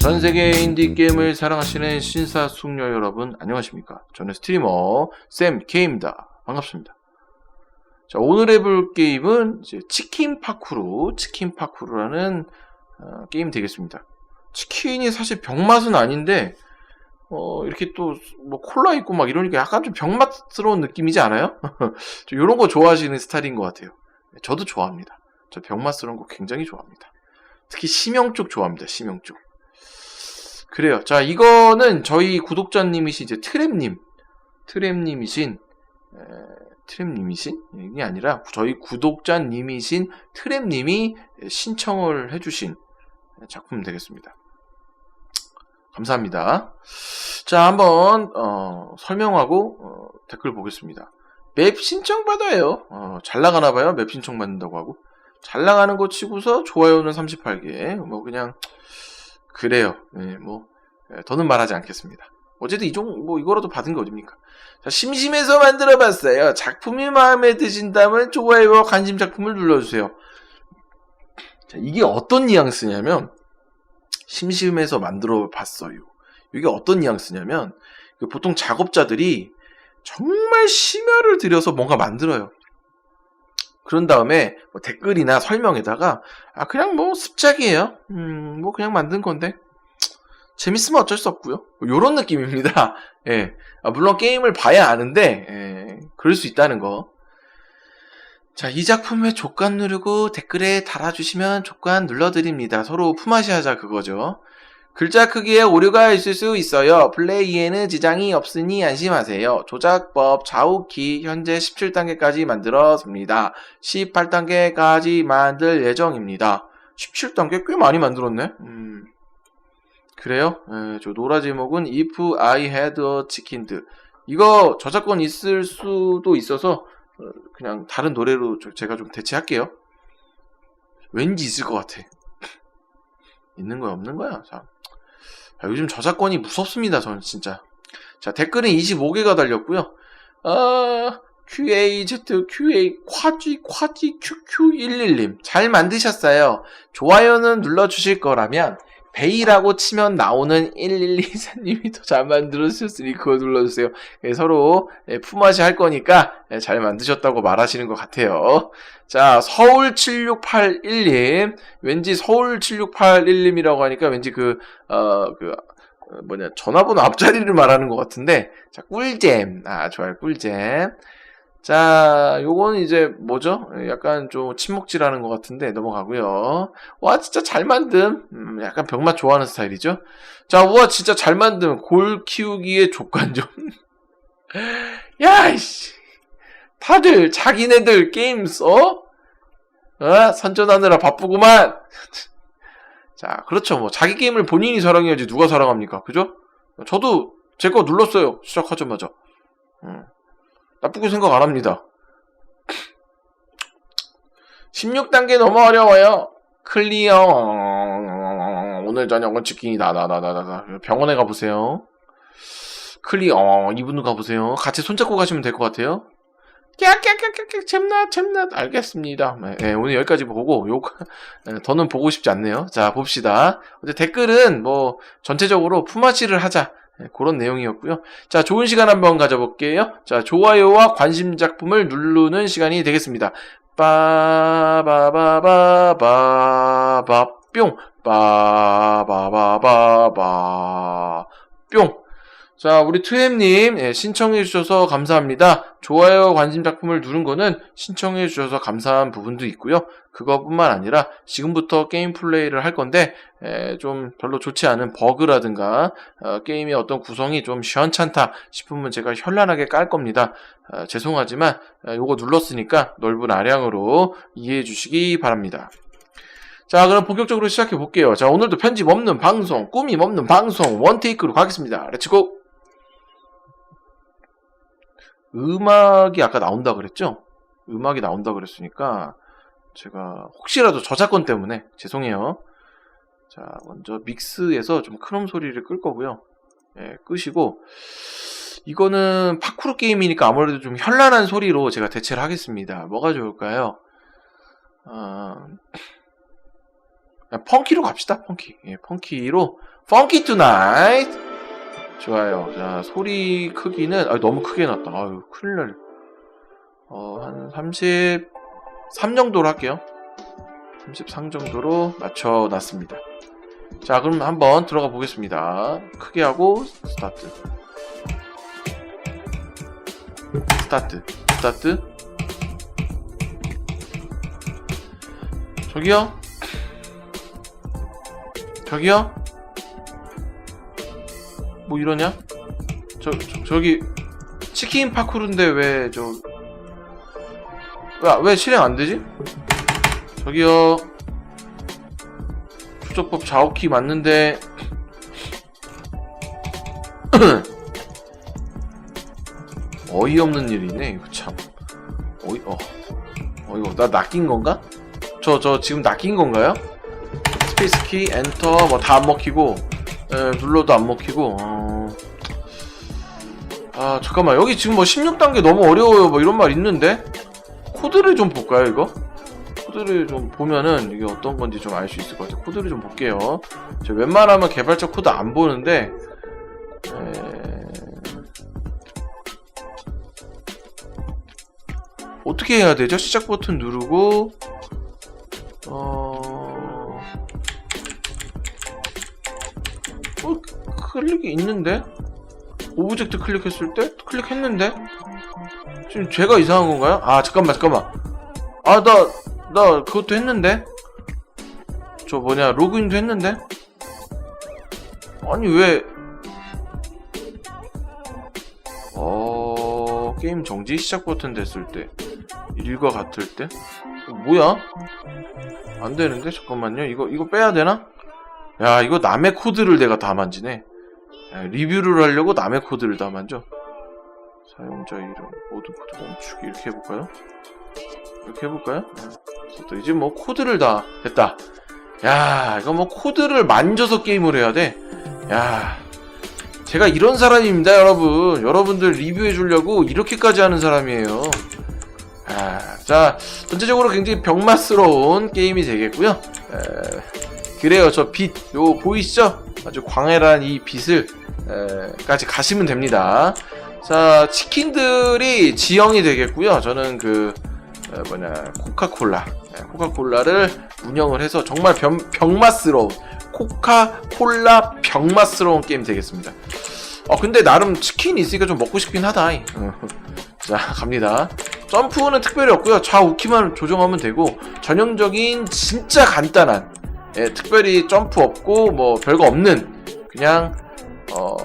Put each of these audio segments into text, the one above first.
전 세계 인디 게임을 사랑하시는 신사 숙녀 여러분 안녕하십니까? 저는 스트리머 샘 K입니다. 반갑습니다. 자, 오늘 해볼 게임은 치킨 파쿠르, 치킨 파쿠르라는 어, 게임 되겠습니다. 치킨이 사실 병맛은 아닌데 어, 이렇게 또 뭐 콜라 있고 막 이러니까 약간 좀 병맛스러운 느낌이지 않아요? 이런 거 좋아하시는 스타일인 것 같아요. 저도 좋아합니다. 저 병맛스러운 거 굉장히 좋아합니다. 특히 심형 쪽 좋아합니다. 심형 쪽. 그래요. 자, 이거는 저희 구독자님이신 이제 트랩님, 트랩님이신 에, 트랩님이신 이게 아니라 저희 구독자님이신 트랩님이 신청을 해주신 작품 되겠습니다. 감사합니다. 자, 한번 어, 설명하고 어, 댓글 보겠습니다. 맵 신청 받아요. 어, 잘 나가나 봐요. 맵 신청 받는다고 하고 잘 나가는 거 치고서 좋아요는 38개. 뭐 그냥 그래요. 네, 뭐 예, 더는 말하지 않겠습니다. 어쨌든 이종 뭐 이거라도 받은 게 어딥니까? 자, 심심해서 만들어봤어요. 작품이 마음에 드신다면 좋아요와 관심 작품을 눌러주세요. 자, 이게 어떤 뉘앙스냐면 심심해서 만들어봤어요. 이게 어떤 뉘앙스냐면 그 보통 작업자들이 정말 심혈을 들여서 뭔가 만들어요. 그런 다음에 뭐 댓글이나 설명에다가 아 그냥 뭐 습작이에요. 음 뭐 그냥 만든 건데 재밌으면 어쩔 수 없고요. 요런 느낌입니다. 예. 아, 물론 게임을 봐야 아는데 예, 그럴 수 있다는 거. 자, 이 작품의 조건 누르고 댓글에 달아주시면 조건 눌러드립니다. 서로 품앗이 하자 그거죠. 글자 크기에 오류가 있을 수 있어요. 플레이에는 지장이 없으니 안심하세요. 조작법 좌우키 현재 17단계까지 만들었습니다. 18단계까지 만들 예정입니다. 17단계 꽤 많이 만들었네. 음. 그래요? 에, 저 노라 제목은 If I Had a Chickened 이거 저작권 있을 수도 있어서 어, 그냥 다른 노래로 제가 좀 대체할게요. 왠지 있을 것 같아. 있는 거야 없는 거야? 자, 자, 요즘 저작권이 무섭습니다. 저는 진짜. 자 댓글은 25개가 달렸고요. 아 QAZ, QA, 콰지, 콰지, QQ11님. 잘 만드셨어요. 좋아요는 눌러주실 거라면, 베이라고 치면 나오는 1124님이 더 잘 만들어주셨으니 그거 눌러주세요. 예, 서로 예, 품앗이 할 거니까 예, 잘 만드셨다고 말하시는 것 같아요. 자, 서울7681님. 왠지 서울7681님이라고 하니까 왠지 그, 어, 그, 어, 뭐냐, 전화번호 앞자리를 말하는 것 같은데, 자, 꿀잼. 아, 좋아요, 꿀잼. 자, 요거는 이제 뭐죠? 약간 좀 침묵질하는 것 같은데 넘어가고요. 와, 진짜 잘 만듦. 음, 약간 병맛 좋아하는 스타일이죠. 자, 우와, 진짜 잘 만듦. 골 키우기의 조건 좀. 야, 이씨. 다들 자기네들 게임 써? 어? 선전하느라 바쁘구만. 자, 그렇죠. 뭐 자기 게임을 본인이 사랑해야지 누가 사랑합니까? 그죠? 저도 제 거 눌렀어요. 시작하자마자. 음. 나쁘게 생각 안 합니다. 16단계 너무 어려워요. 클리어. 오늘 저녁은 치킨이다. 나나나나 병원에 가보세요. 클리어. 이분도 가보세요. 같이 손잡고 가시면 될 것 같아요. 깍깍깍깍 잼낫 잼낫 알겠습니다. 네, 오늘 여기까지 보고 요 네, 더는 보고 싶지 않네요. 자 봅시다. 어제 댓글은 뭐 전체적으로 품앗이를 하자 네, 그런 내용이었고요. 자 좋은 시간 한번 가져볼게요. 자 좋아요와 관심 작품을 누르는 시간이 되겠습니다. 빠바바바바바 뿅 빠바바바바 뿅 자, 우리 투엠님 예, 신청해 주셔서 감사합니다. 좋아요, 관심 작품을 누른 거는 신청해 주셔서 감사한 부분도 있고요. 그것뿐만 아니라 지금부터 게임 플레이를 할 건데 예, 좀 별로 좋지 않은 버그라든가 어, 게임의 어떤 구성이 좀 시원찮다 싶으면 제가 현란하게 깔 겁니다. 어, 죄송하지만 어, 요거 눌렀으니까 넓은 아량으로 이해해 주시기 바랍니다. 자, 그럼 본격적으로 시작해 볼게요. 자, 오늘도 편집 없는 방송, 꾸밈 없는 방송, 원테이크로 가겠습니다. 렛츠고! 음악이 아까 나온다 그랬죠? 음악이 나온다 그랬으니까 제가 혹시라도 저작권 때문에 죄송해요. 자, 먼저 믹스에서 좀큰음 소리를 끌 거고요. 예, 끄시고 이거는 파쿠르 게임이니까 아무래도 좀 현란한 소리로 제가 대체를 하겠습니다. 뭐가 좋을까요? 어, 펑키로 갑시다. 펑키. 예, 펑키로 펑키 투나잇. 좋아요. 자, 소리 크기는 아, 너무 크게 났다. 아유, 큰일 날. 어, 한 33 정도로 할게요. 33 정도로 맞춰 놨습니다. 자, 그럼 한번 들어가 보겠습니다. 크게 하고 스타트. 스타트. 스타트. 저기요? 저기요? 뭐 이러냐? 저, 저 저 기 치킨 파쿠르인데 왜저 왜, 왜 실행 안 되지? 저기요. 추적법 자오키 맞는데 어이없는 일이네 이거 참 어이 어 어이가 나 낚인 건가? 저 저 지금 낚인 건가요? 스페이스 키 엔터 뭐 다 안 먹히고 에, 눌러도 안 먹히고 어... 아 잠깐만 여기 지금 뭐 16단계 너무 어려워요 뭐 이런 말 있는데 코드를 좀 볼까요 이거? 코드를 좀 보면은 이게 어떤 건지 좀 알 수 있을 것 같아요 코드를 좀 볼게요 저 웬만하면 개발자 코드 안 보는데 에... 어떻게 해야 되죠? 시작 버튼 누르고 어... 어, 클릭이 있는데? 오브젝트 클릭했을 때? 클릭했는데? 지금 제가 이상한 건가요? 아, 잠깐만, 잠깐만. 아, 나, 나 그것도 했는데? 저 뭐냐, 로그인도 했는데? 아니, 왜. 어, 게임 정지 시작 버튼 됐을 때. 일과 같을 때? 어, 뭐야? 안 되는데? 잠깐만요. 이거, 이거 빼야 되나? 야, 이거 남의 코드를 내가 다 만지네. 야, 리뷰를 하려고 남의 코드를 다 만져. 사용자 이름, 모든 코드 멈추기. 이렇게 해볼까요? 이렇게 해볼까요? 또 이제 뭐 코드를 다, 됐다. 야, 이거 뭐 코드를 만져서 게임을 해야 돼. 야, 제가 이런 사람입니다, 여러분. 여러분들 리뷰해 주려고 이렇게까지 하는 사람이에요. 아, 자, 전체적으로 굉장히 병맛스러운 게임이 되겠고요. 에, 그래요, 저 빛, 요 보이시죠? 아주 광활한 이 빛을 에, 까지 가시면 됩니다. 자, 치킨들이 지형이 되겠고요. 저는 그 에, 뭐냐 코카콜라, 에, 코카콜라를 운영을 해서 정말 병, 병맛스러운 코카콜라 병맛스러운 게임 되겠습니다. 어, 근데 나름 치킨이 있으니까 좀 먹고 싶긴 하다. 어. 자, 갑니다. 점프는 특별히 없고요. 좌우키만 조정하면 되고 전형적인 진짜 간단한 예, 특별히 점프 없고 뭐 별거 없는 그냥 어,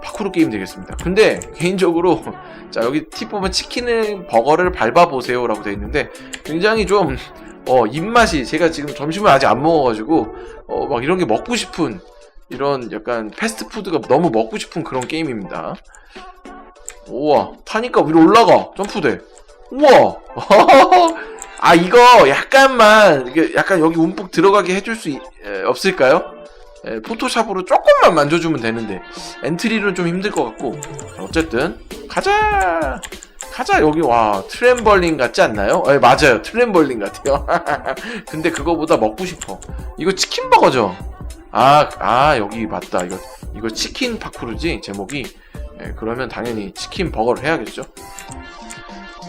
파쿠르 게임 되겠습니다. 근데 개인적으로 자 여기 팁 보면 치킨을 버거를 밟아보세요라고 되어 있는데 굉장히 좀 어, 입맛이 제가 지금 점심을 아직 안 먹어가지고 어, 막 이런 게 먹고 싶은 이런 약간 패스트푸드가 너무 먹고 싶은 그런 게임입니다. 우와 타니까 위로 올라가 점프돼. 우와 아 이거 약간만 약간 여기 움푹 들어가게 해줄 수 없을까요? 에, 포토샵으로 조금만 만져주면 되는데 엔트리는 좀 힘들 것 같고. 자, 어쨌든 가자! 가자 여기. 와 트램벌린 같지 않나요? 에, 맞아요. 트램벌린 같아요. 근데 그거보다 먹고 싶어. 이거 치킨 버거죠? 아, 아 여기 맞다. 이거 이거 치킨 파쿠르지 제목이? 에, 그러면 당연히 치킨 버거를 해야겠죠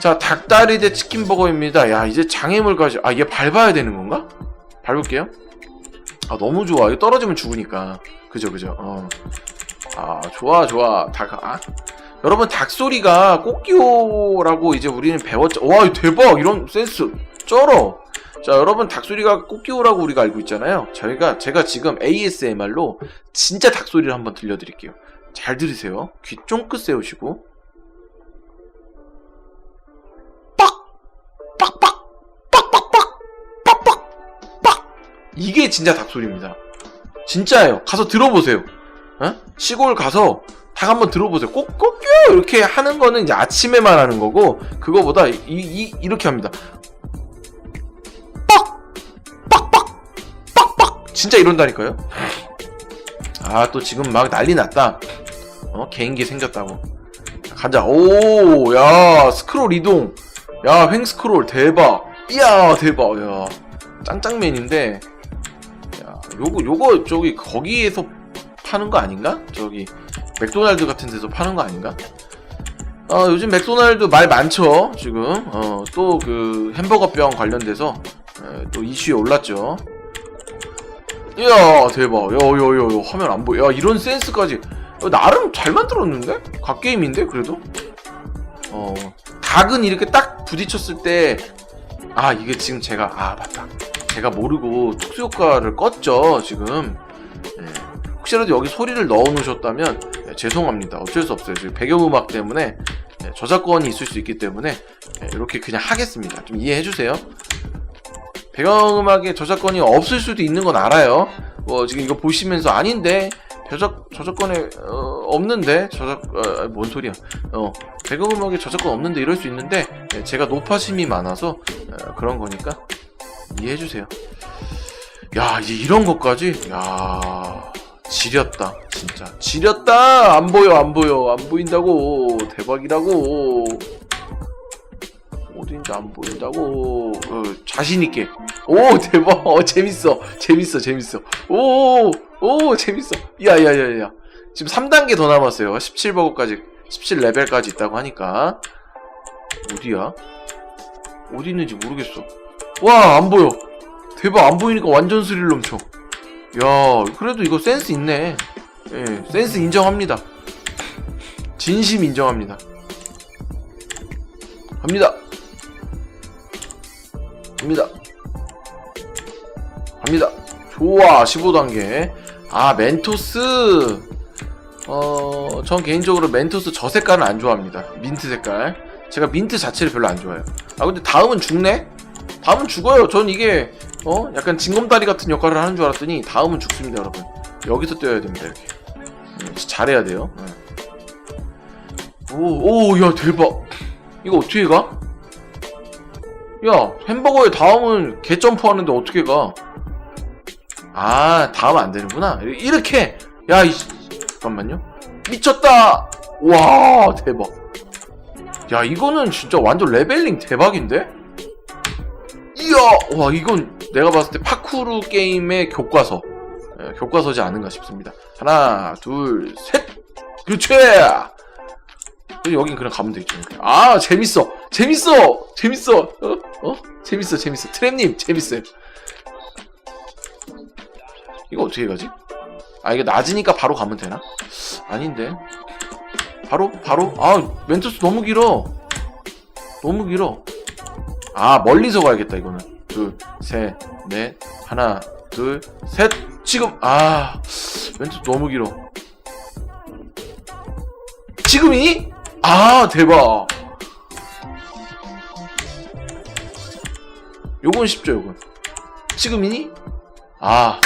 자, 닭다리 대 치킨버거입니다. 야, 이제 장애물까지. 아, 얘 밟아야 되는 건가? 밟을게요. 아, 너무 좋아. 이거 떨어지면 죽으니까. 그죠, 그죠. 어. 아, 좋아, 좋아. 닭, 아. 여러분, 닭소리가 꽃기호라고 이제 우리는 배웠죠. 와, 대박! 이런 센스. 쩔어. 자, 여러분, 닭소리가 꽃기호라고 우리가 알고 있잖아요. 저희가, 제가 지금 ASMR로 진짜 닭소리를 한번 들려드릴게요. 잘 들으세요. 귀 쫑긋 세우시고. 이게 진짜 닭소리입니다. 진짜예요. 가서 들어보세요. 어? 시골 가서 닭 한번 들어보세요. 꼭 꼭요 이렇게 하는 거는 이제 아침에만 하는 거고 그거보다 이, 이 이렇게 합니다. 빡 빡빡 빡빡 진짜 이런다니까요. 아 또 지금 막 난리 났다. 어 개인기 생겼다고. 가자. 오, 야 스크롤 이동. 야, 횡 스크롤 대박. 이야, 대박. 야, 짱짱맨인데. 야, 요거 요거 저기 거기에서 파는 거 아닌가? 저기 맥도날드 같은 데서 파는 거 아닌가? 어, 요즘 맥도날드 말 많죠, 지금. 어, 또 그 햄버거병 관련돼서 에, 또 이슈에 올랐죠. 이야, 대박. 야, 야, 야, 야, 화면 안 보여. 야, 이런 센스까지. 야, 나름 잘 만들었는데? 갓게임인데, 그래도? 어, 닭은 이렇게 딱 부딪혔을 때, 아, 이게 지금 제가, 아, 맞다. 제가 모르고 특수 효과를 껐죠, 지금. 예. 혹시라도 여기 소리를 넣어 놓으셨다면, 예, 죄송합니다. 어쩔 수 없어요. 지금 배경음악 때문에 예, 저작권이 있을 수 있기 때문에 예, 이렇게 그냥 하겠습니다. 좀 이해해 주세요. 배경음악에 저작권이 없을 수도 있는 건 알아요. 뭐 지금 이거 보시면서 아닌데 저작 저작권에 어, 없는데 저작 어, 뭔 소리야? 어 배경음악에 저작권 없는데 이럴 수 있는데 예, 제가 노파심이 많아서 어, 그런 거니까 이해해 주세요. 야 이제 이런 것까지? 야 지렸다 진짜. 지렸다! 안 보여 안 보여. 안 보인다고. 대박이라고. 어딘지 안 보인다고. 어, 자신 있게. 오 대박. 어 재밌어. 재밌어 재밌어. 오오 재밌어. 야야야야. 지금 3단계 더 남았어요. 17버거까지 17레벨까지 있다고 하니까. 어디야? 어디 있는지 모르겠어 와 안 보여. 대박 안 보이니까 완전 스릴 넘쳐 야 그래도 이거 센스 있네. 예 센스 인정합니다. 진심 인정합니다. 갑니다. 갑니다. 갑니다. 좋아 15단계. 아 멘토스. 어, 전 개인적으로 멘토스 저 색깔은 안 좋아합니다. 민트 색깔. 제가 민트 자체를 별로 안 좋아해요. 아, 근데 다음은 죽네? 다음은 죽어요. 전 이게, 어, 약간 징검다리 같은 역할을 하는 줄 알았더니 다음은 죽습니다, 여러분. 여기서 뛰어야 됩니다, 이렇게. 음, 진짜 잘해야 돼요. 네. 오, 오, 야, 대박. 이거 어떻게 가? 야, 햄버거의 다음은 개 점프 하는데 어떻게 가? 아, 다음 안 되는구나. 이렇게! 야, 이, 잠깐만요. 미쳤다! 와, 대박. 야, 이거는 진짜 완전 레벨링 대박인데? 이야! 와, 이건 내가 봤을 때 파쿠르 게임의 교과서. 예, 교과서지 않은가 싶습니다. 하나, 둘, 셋! 그렇지! 여긴 그냥 가면 되겠죠. 아, 재밌어! 재밌어! 재밌어! 어? 어? 재밌어, 재밌어. 트랩님, 재밌어요. 이거 어떻게 가지? 아, 이게 낮으니까 바로 가면 되나? 아닌데. 바로? 바로? 아, 멘토스 너무 길어. 너무 길어. 아, 멀리서 가야겠다, 이거는. 둘, 셋, 넷, 하나, 둘, 셋. 지금, 아, 멘토스 너무 길어. 지금이? 아, 대박. 요건 쉽죠, 요건. 지금이니? 아.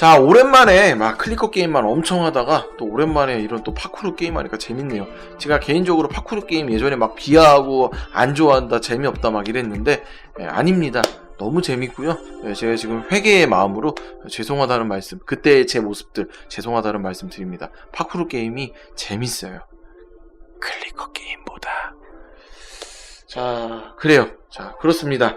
자, 오랜만에 막 클리커 게임만 엄청 하다가 또 오랜만에 이런 또 파쿠르 게임 하니까 재밌네요. 제가 개인적으로 파쿠르 게임 예전에 막 비하하고 안 좋아한다, 재미없다 막 이랬는데 예, 아닙니다. 너무 재밌고요. 예, 제가 지금 회개의 마음으로 죄송하다는 말씀, 그때의 제 모습들 죄송하다는 말씀 드립니다. 파쿠르 게임이 재밌어요. 클리커 게임보다. 자, 그래요. 자, 그렇습니다.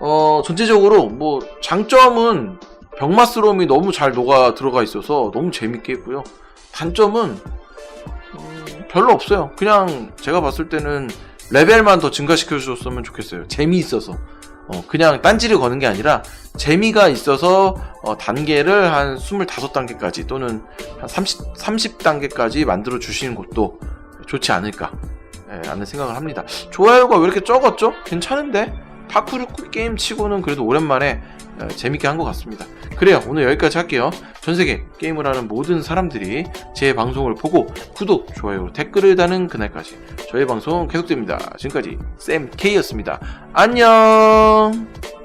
어, 전체적으로 뭐 장점은 병맛스러움이 너무 잘 녹아 들어가 있어서 너무 재밌게 했고요. 단점은 음, 별로 없어요. 그냥 제가 봤을 때는 레벨만 더 증가시켜 주셨으면 좋겠어요. 재미있어서. 어, 그냥 딴지를 거는 게 아니라 재미가 있어서 어, 단계를 한 25단계까지 또는 한 30, 30단계까지 만들어 주시는 것도 좋지 않을까 예, 라는 생각을 합니다. 좋아요가 왜 이렇게 적었죠? 괜찮은데? 파쿠르 게임 치고는 그래도 오랜만에 어, 재밌게 한 것 같습니다. 그래요. 오늘 여기까지 할게요. 전 세계 게임을 하는 모든 사람들이 제 방송을 보고 구독, 좋아요, 댓글을 다는 그날까지 저희 방송 계속됩니다. 지금까지 쌤 K였습니다. 안녕!